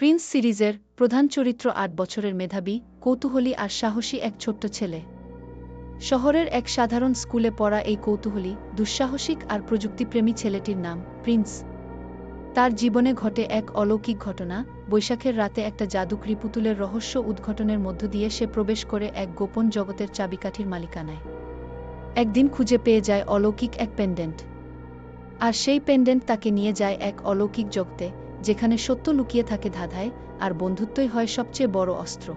Prince সিরিজের প্রধান চরিত্র আট বছরের মেধাবী, কৌতূহলী আর সাহসী এক ছোট্ট ছেলে। শহরের এক সাধারণ স্কুলে পড়া এই কৌতূহলী, দুঃসাহসিক আর প্রযুক্তিপ্রেমী ছেলেটির নাম প্রিন্স। তার জীবনে ঘটে এক অলৌকিক ঘটনা, বৈশাখের রাতে একটা জাদুকরি পুতুলের রহস্য উদ্ঘটনের মধ্য দিয়ে সে প্রবেশ করে এক গোপন জগতের চাবিকাঠির মালিকানায়। একদিন খুঁজে পেয়ে যায় অলৌকিক এক পেন্ডেন্ট। আর সেই পেন্ডেন্ট তাকে নিয়ে যায় এক অলৌকিক জগতে যেখানে সত্য লুকিয়ে থাকে ধাঁধায় আর বন্ধুত্বই হয় সবচেয়ে বড় অস্ত্র।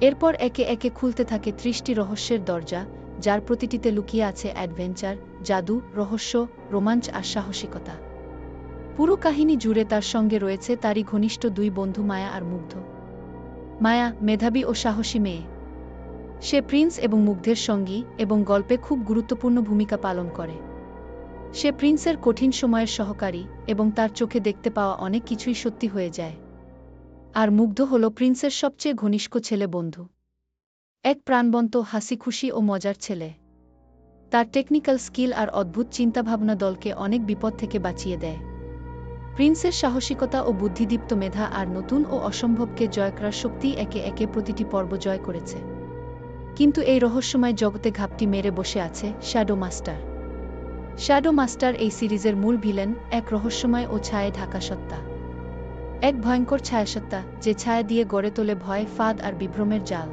এরপর একে একে খুলতে থাকে ত্রিশটি রহস্যের দরজা, যার প্রতিটিতে লুকিয়ে আছে অ্যাডভেঞ্চার, জাদু, রহস্য, রোমাঞ্চ আর সাহসিকতা। পুরো কাহিনী জুড়ে তার সঙ্গে রয়েছে তারই ঘনিষ্ঠ দুই বন্ধু মায়া আর মুগ্ধ। মায়া মেধাবী ও সাহসী মেয়ে। সে প্রিন্স এবং মুগ্ধের সঙ্গী এবং গল্পে খুব গুরুত্বপূর্ণ ভূমিকা পালন করে। সে প্রিন্সের কঠিন সময়ের সহকারী এবং তার চোখে দেখতে পাওয়া অনেক কিছুই সত্যি হয়ে যায়। আর মুগ্ধ হল প্রিন্সের সবচেয়ে ঘনিষ্ঠ ছেলে বন্ধু। এক প্রাণবন্ত হাসি খুশি ও মজার ছেলে। তার টেকনিক্যাল স্কিল আর অদ্ভুত চিন্তাভাবনা দলকে অনেক বিপদ থেকে বাঁচিয়ে দেয়। প্রিন্সের সাহসিকতা ও বুদ্ধিদীপ্ত মেধা আর নতুন ও অসম্ভবকে জয় করার শক্তি একে একে প্রতিটি পর্ব জয় করেছে। কিন্তু এই রহস্যময় জগতে ঘাপটি মেরে বসে আছে শ্যাডো মাস্টার শ্যাডো মাস্টার এই সিরিজের মূল ভিলেন, এক রহস্যময় ও ছায়ে ঢাকা সত্তা। এক ভয়ঙ্কর ছায়াসত্তা যে ছায়া দিয়ে গড়ে তোলে ভয়, ফাঁদ আর বিভ্রমের জাল।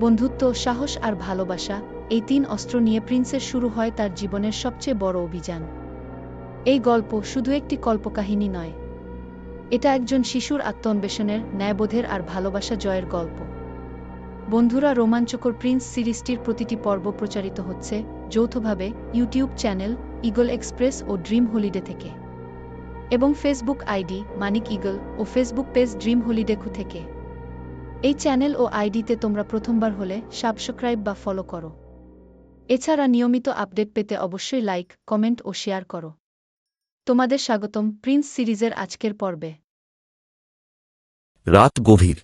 বন্ধুত্ব, সাহস আর ভালোবাসা, এই তিন অস্ত্র নিয়ে প্রিন্সের শুরু হয় তার জীবনের সবচেয়ে বড় অভিযান। এই গল্প শুধু একটি কল্পকাহিনী নয়। এটা একজন শিশুর আত্মন্বেষণের, ন্যায়বোধের আর ভালোবাসা জয়ের গল্প। বন্ধুরা, রোমাঞ্চকর প্রিন্স সিরিজটির প্রতিটি পর্ব প্রচারিত হচ্ছে যৌথভাবে ইউটিউব চ্যানেল ইগল এক্সপ্রেস ও ড্রিম হলিডে থেকে। এবং ফেসবুক আইডি মানিক ইগল ও ফেসবুক পেজ ড্রিম হলিডেকু থেকে। এই চ্যানেল ও আইডিতে তোমরা প্রথমবার হলে সাবস্ক্রাইব বা ফলো করো। এছাড়া নিয়মিত আপডেট পেতে অবশ্যই লাইক, কমেন্ট ও শেয়ার করো। তোমাদের স্বাগতম প্রিন্স সিরিজের আজকের পর্বে। রাত গভীর,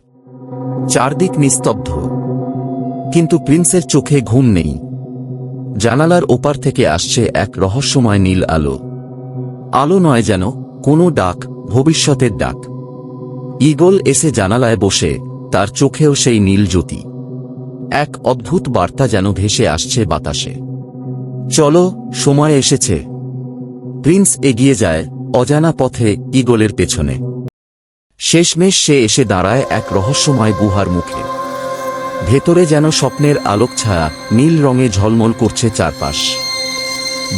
চারদিক নিস্তব্ধ। কিন্তু প্রিন্সের চোখে ঘুম নেই। জানালার ওপার থেকে আসছে এক রহস্যময় নীল আলো। আলো নয় যেন, কোনো ডাক, ভবিষ্যতের ডাক। ঈগল এসে জানালায় বসে, তার চোখেও সেই নীল জ্যোতি। এক অদ্ভুত বার্তা যেন ভেসে আসছে বাতাসে। চলো, সময় এসেছে। প্রিন্স এগিয়ে যায়, অজানা পথে ঈগলের পেছনে। শেষমেশ সে এসে দাঁড়ায় এক রহস্যময় গুহার মুখে। ভেতরে যেন স্বপ্নের আলোক ছায়া নীল রঙে ঝলমল করছে চারপাশ।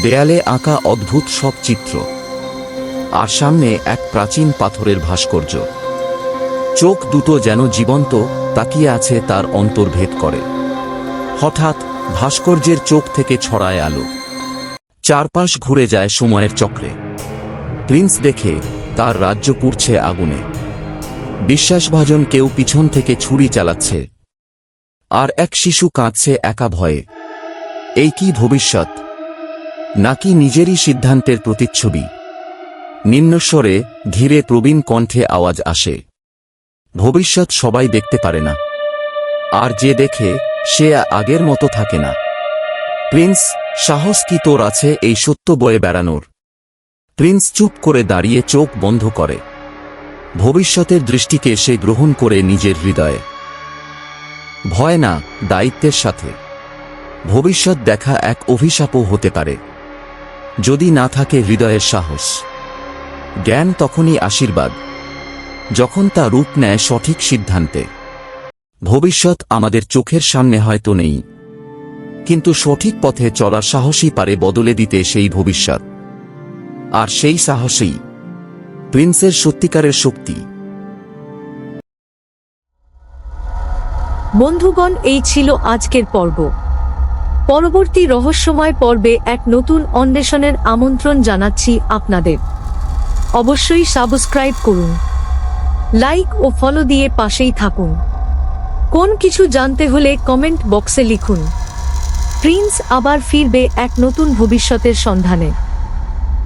দেয়ালে আঁকা অদ্ভুত সব চিত্র। আর সামনে এক প্রাচীন পাথরের ভাস্কর্য। চোখ দুটো যেন জীবন্ত, তাকিয়ে আছে তার অন্তর্ভেদ করে। হঠাৎ ভাস্কর্যের চোখ থেকে ছড়ায় আলো। চারপাশ ঘুরে যায় সময়ের চক্রে। প্রিন্স দেখে তার রাজ্য পুড়ছে আগুনে। বিশ্বাসভাজন কেউ পিছন থেকে ছুরি চালাচ্ছে। আর এক শিশু কাঁদছে একা ভয়ে। এই কি ভবিষ্যৎ? নাকি নিজেরই সিদ্ধান্তের প্রতিচ্ছবি? নিম্নস্বরে, ধীরে প্রবীণ কণ্ঠে আওয়াজ আসে। ভবিষ্যৎ সবাই দেখতে পারে না। আর যে দেখে, সে আগের মতো থাকে না। প্রিন্স, সাহস কি তোর আছে এই সত্য বয়ে বেড়ানোর? প্রিন্স চুপ করে দাঁড়িয়ে চোখ বন্ধ করে। ভবিষ্যতের দৃষ্টিকে সে গ্রহণ করে নিজের হৃদয়ে। ভয় না দায়িত্বের সাথে। ভবিষ্যৎ দেখা এক অভিশাপও হতে পারে। যদি না থাকে হৃদয়ের সাহস। জ্ঞান তখনই আশীর্বাদ। যখন তা রূপ নেয় সঠিক সিদ্ধান্তে। ভবিষ্যৎ আমাদের চোখের সামনে হয়তো নেই। কিন্তু সঠিক পথে চলার সাহসই পারে বদলে দিতে সেই ভবিষ্যৎ। আর সেই সাহসেই প্রিন্সের সত্যিকারের শক্তি। বন্ধুগণ, এই ছিল আজকের পর্ব। পরবর্তী রহস্যময় পর্বে এক নতুন অন্বেষণের আমন্ত্রণ জানাচ্ছি আপনাদের। অবশ্যই সাবস্ক্রাইব করুন। লাইক ও ফলো দিয়ে পাশেই থাকুন। কোন কিছু জানতে হলে কমেন্ট বক্সে লিখুন। প্রিন্স আবার ফিরবে এক নতুন ভবিষ্যতের সন্ধানে।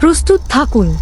প্রস্তুত থাকুন।